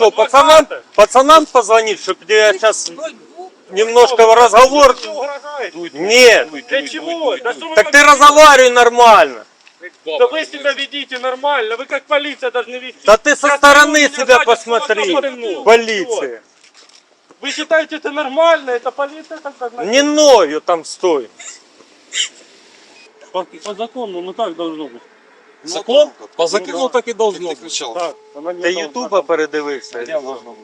Что, пацанам, пацанам позвонить, чтобы я сейчас немножко разговор... Кто угрожает? Нет, Для чего? Да что вы так ты разговаривай нормально. Да вы себя ведите нормально, вы как полиция должны вести. Да ты со Я стороны себя посмотри, полиция. Вы считаете это нормально? Это полиция так должна Не ною там стой. По, по закону, ну так должно быть. Закон? По Ну, закону да. так и должно она не Ти. Ютуба передивився? Или быть. що?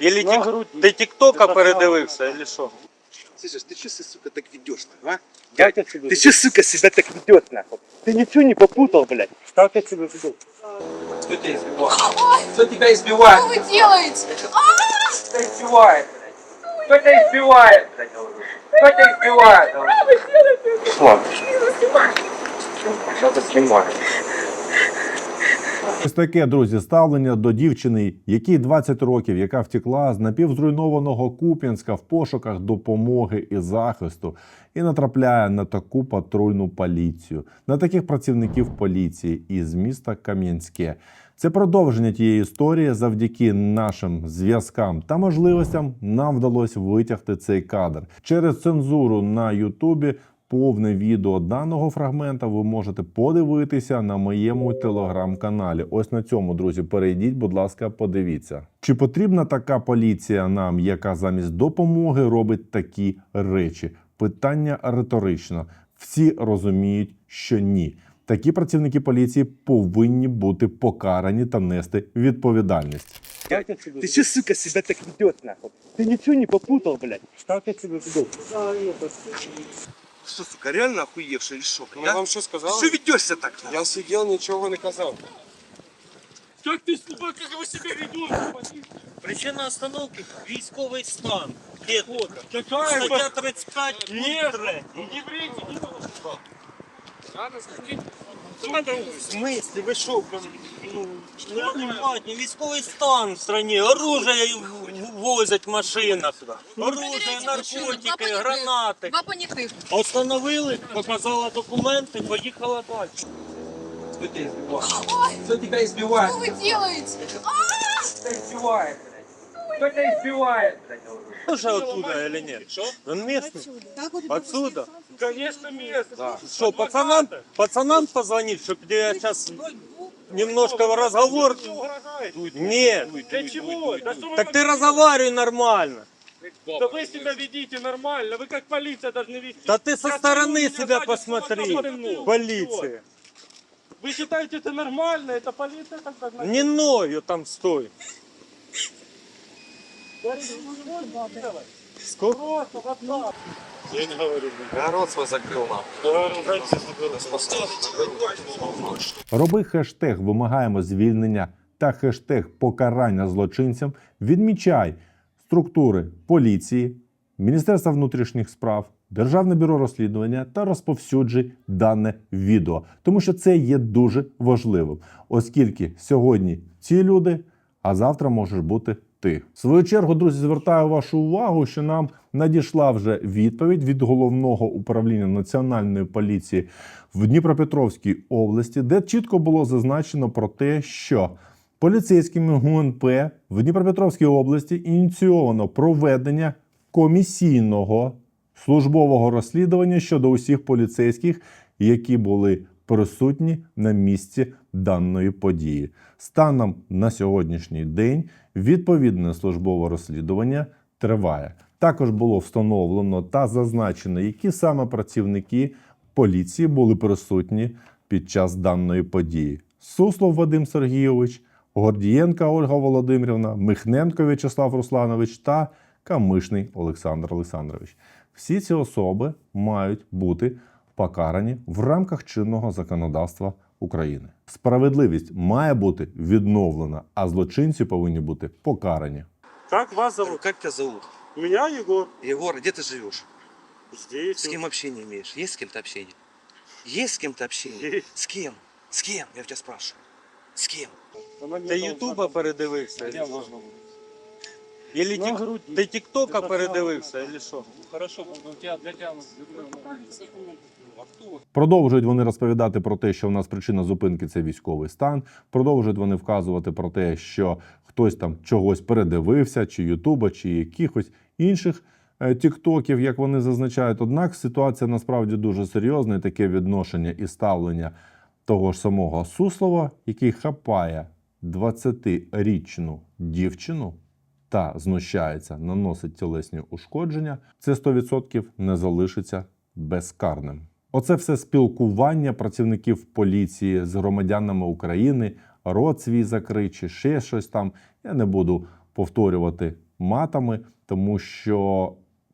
Или На тік... грудь. Ти Тіктока передивився, или що? Слышишь, ты что, сука, так ведешь, а? Дядя тебе Ты что, сука, себя так ведет, нахуй? Ты ничего не попутал, блядь? Как я тебя веду? Кто тебя избивает? Кто тебя избивает? Что вы делаете? Кто тебя избивает? блядь? Кто тебя избивает? блядь? Кто тебя избивает? Ладно. Что ты снимаешь? Ось таке, друзі, ставлення до дівчини, якій 20 років, яка втекла з напівзруйнованого Куп'янська в пошуках допомоги і захисту, і натрапляє на таку патрульну поліцію, на таких працівників поліції із міста Кам'янське. Це продовження тієї історії. Завдяки нашим зв'язкам та можливостям нам вдалося витягти цей кадр через цензуру на Ютубі. Повне відео даного фрагмента ви можете подивитися на моєму телеграм-каналі. Ось на цьому, друзі, перейдіть, будь ласка, подивіться. Чи потрібна така поліція нам, яка замість допомоги робить такі речі? Питання риторично. Всі розуміють, що ні. Такі працівники поліції повинні бути покарані та нести відповідальність. Я Ты что, сука, себя так ведет, нахуй? Ты ничего не попутал, блядь? Как я тебя веду? Что, сука, реально охуевший или что? Ну, вам что сказал? Ты что ведешься так? нахуй? Я сидел, ничего не казал. Как ты, сука, как вы себя ведете? Причина остановки військовий стан. Какая Стаття 35 Нет, пункт 3. не врите, не В смысле, ви що, блин, ну, неадекватні, військовий стан в стране, оружие в- возять в машинах, оружие, наркотики, гранати. Два понятых. Остановили, показала документи, поїхала далі. Кто тебя избивает? Кто тебя избивает? Что вы делаете? Кто тебя избивает? блядь? Кто тебя избивает? блядь? Уже оттуда или нет? Он местный? Отсюда? Конечно, место. Да. Что, пацанам, пацанам позвонить, чтобы я сейчас немножко разговор... Кто угрожает? Нет. Для чего? Да что вы Так как- ты разговаривай нормально. Да вы себя ведите нормально, вы как полиция должны вести. Да ты со Я стороны стою, меня себя сзади посмотри. кто-то подтянул. Полиция. Вы считаете это нормально? Это полиция так должна Не ною там стой. Сколько? Просто вот. Я не говорю. Рот свой закрыл, нахуй. Роби хештег Вимагаємо звільнення та хештег покарання злочинцям. Відмічай структури поліції, Міністерства внутрішніх справ, Державне бюро розслідування та розповсюджуй дане відео, тому що це є дуже важливим, оскільки сьогодні ці люди, а завтра можеш бути ти. В свою чергу, друзі, звертаю вашу увагу, що нам надійшла вже відповідь від головного управління національної поліції в Дніпропетровській області, де чітко було зазначено про те, що поліцейськими ГУНП в Дніпропетровській області ініційовано проведення комісійного службового розслідування щодо усіх поліцейських, які були присутні на місці даної події. Станом на сьогоднішній день відповідне службове розслідування триває. Також було встановлено та зазначено, які саме працівники поліції були присутні під час даної події. Суслов Вадим Сергійович, Гордієнка Ольга Володимирівна, Михненко В'ячеслав Русланович та Камишний Олександр Олександрович. Всі ці особи мають бути покарані в рамках чинного законодавства України. Справедливість має бути відновлена, а злочинці повинні бути покарані. Как вас зовут? Как тебя зовут? Меня Егор. Егор, где ты живешь? Здесь. С кем общение имеешь? Есть с кем-то общение? Есть с кем-то общение? Есть. С кем? С кем? Я тебя спрашиваю. С кем? Она не Ти должна Ютуба быть. передивився? Я должна быть. Или На тік... грудь. ти Тіктока передивився, или що? Хорошо, у тебя для тебя Продовжують вони розповідати про те, що в нас причина зупинки це військовий стан. Продовжують вони вказувати про те, що хтось там чогось передивився, чи Ютуба, чи якихось інших е, тіктоків, як вони зазначають. Однак ситуація насправді дуже серйозна, і таке відношення і ставлення того ж самого Суслова, який хапає 20-річну дівчину та знущається, наносить тілесні ушкодження, це 100% не залишиться безкарним. Оце все спілкування працівників поліції з громадянами України, рот свій закрий чи ще щось там. Я не буду повторювати матами, тому що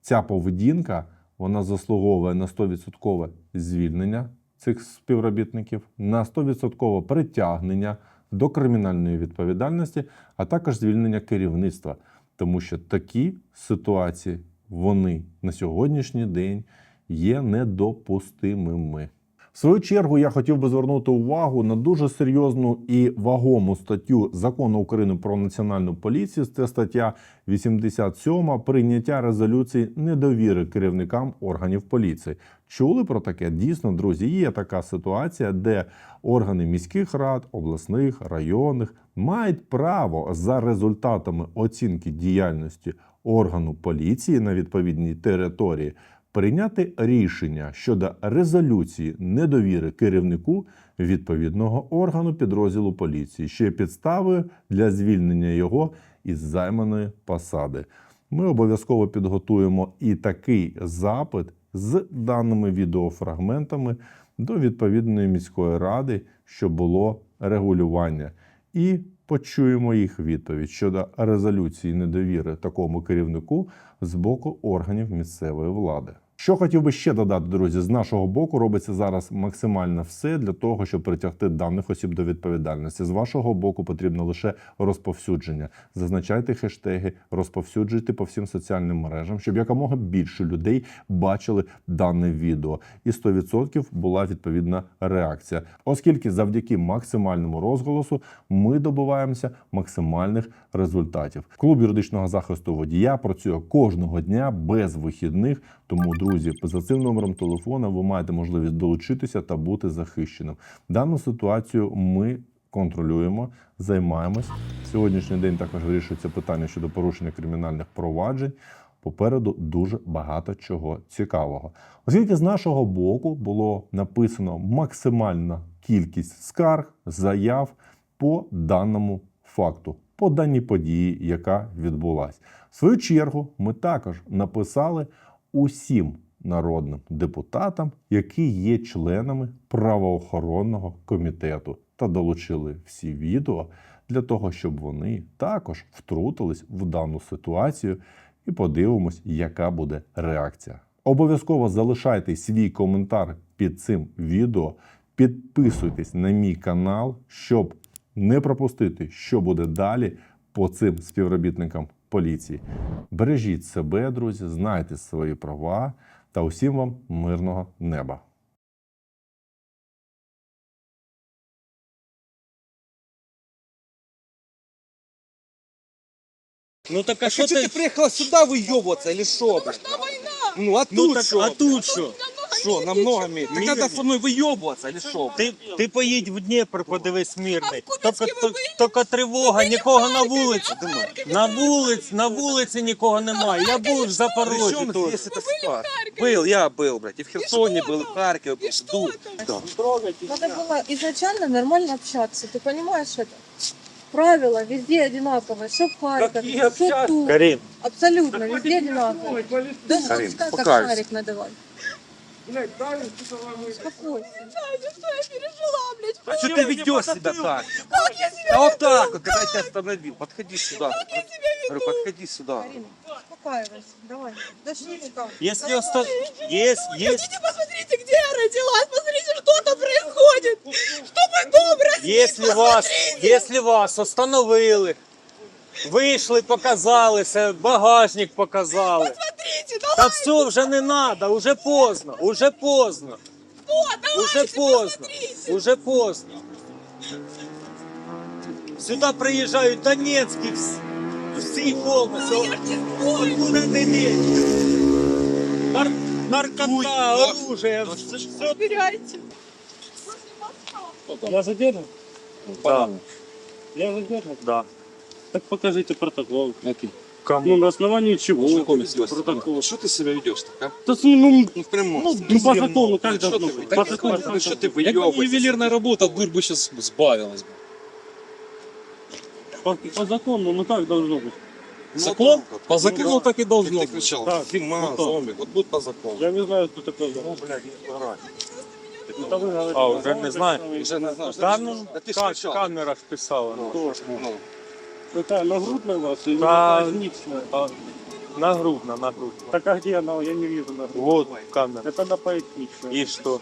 ця поведінка вона заслуговує на 100% звільнення цих співробітників, на 100% притягнення до кримінальної відповідальності, а також звільнення керівництва, тому що такі ситуації вони на сьогоднішній день є недопустимими. В свою чергу я хотів би звернути увагу на дуже серйозну і вагому статтю закону України про національну поліцію. Це стаття 87 прийняття резолюції недовіри керівникам органів поліції. Чули про таке? Дійсно, друзі, є така ситуація, де органи міських рад, обласних, районних мають право за результатами оцінки діяльності органу поліції на відповідній території прийняти рішення щодо резолюції недовіри керівнику відповідного органу підрозділу поліції, що є підставою для звільнення його із займаної посади. Ми обов'язково підготуємо і такий запит з даними відеофрагментами до відповідної міської ради, щоб було регулювання, і почуємо їх відповідь щодо резолюції недовіри такому керівнику з боку органів місцевої влади. Що хотів би ще додати, друзі, з нашого боку робиться зараз максимально все для того, щоб притягти даних осіб до відповідальності. З вашого боку потрібно лише розповсюдження. Зазначайте хештеги, розповсюджуйте по всім соціальним мережам, щоб якомога більше людей бачили дане відео. І 100% була відповідна реакція, оскільки завдяки максимальному розголосу ми добуваємося максимальних результатів. Клуб юридичного захисту водія працює кожного дня без вихідних. Тому, друзі, за цим номером телефона ви маєте можливість долучитися та бути захищеним. Дану ситуацію ми контролюємо, займаємось. Сьогоднішній день також вирішується питання щодо порушення кримінальних проваджень. Попереду дуже багато чого цікавого. Оскільки з нашого боку було написано максимальна кількість скарг, заяв по даному факту, по даній події, яка відбулась. В свою чергу, ми також написали усім народним депутатам, які є членами правоохоронного комітету, та долучили всі відео для того, щоб вони також втрутились в дану ситуацію і подивимось, яка буде реакція. Обов'язково залишайте свій коментар під цим відео, підписуйтесь на мій канал, щоб не пропустити, що буде далі по цим співробітникам поліції. Бережіть себе, друзі, знайте свої права та усім вам мирного неба. Ну так а А що что ти? ты приехала сюда выебываться или что, блядь? Ну а Ну тут так, что? а тут що? Что, намного меньше? Так Мир- надо со мной выебываться или что? Ти, ти поїдь в Дніпр, подивись мирний. А в Куп'янське Тільки, ви тільки- тільки тривога, нікого на вулиці. а в Харкові На це вулиці, на вулиці нікого немає. Я був в Запорожжі Причем тут. здесь эта ситуация? Был, я был, блядь, и в Херсоне был, и в Харькове был. И что Ду- там? Да. Надо было изначально нормально общаться. Ты понимаешь это? Правила везде одинаковые. Что в Харькове, Какие что общаться? тут. Карін, Абсолютно, везде одинаковые. Да Карин, пускай как успокаивайся. шарик Надавай. Успокойся. Надя, что я пережила, блядь? А что ты ведешь себя так? Как я себя А вот так вот, когда я тебя остановил. Подходи сюда. Как я себя Говорю, подходи сюда. Карина, успокаивайся. Давай. Оста... є, є... Хотите, посмотрите, где я родилась, посмотрите, что там происходит. Что мой дом разбит, Якщо вас, якщо вас остановили, вийшли, показалися, багажник показали. Посмотрите, Та все, вже не треба, уже поздно, уже поздно, вот, уже давайте, поздно, посмотрите. уже поздно. Сюди приїжджають Донецькі всі, всі повністю. Я ж не? Нар- наркота, оружие, все, все Я задержан? Да. Я задержан? Да. Так покажите протокол. Який? Ну, на основании чего? Знакомиться вас. Протокол. Що ти себе ведеш так, а? Да, ну, Ну, в прямому. ну, ну, по закону как Що должно ти? быть? Так, По як закону, ви- как що ти должно вийобуєшся? быть? ювелірна робота, дурь би зараз збавилась. По, по закону, ну как должно быть? Закон? По закону Ну, так і должно Як бути. ти кричав, Так, Фіма, ну, так. зомбі, от будь по закону. Я не знаю, кто такой. Ну, блядь, не грай. Это вы говорите. А, уже не знаю. Вже не знаєш. Та ну, Та ти ж ка- кричав. камера ж писала. Ну, ну. Это нагрудная у вас или Да. поясничная? А, Нагрудно, нагрудно. Так а где она? Я не вижу нагрудную. Вот камера. Это на поясничной. И что?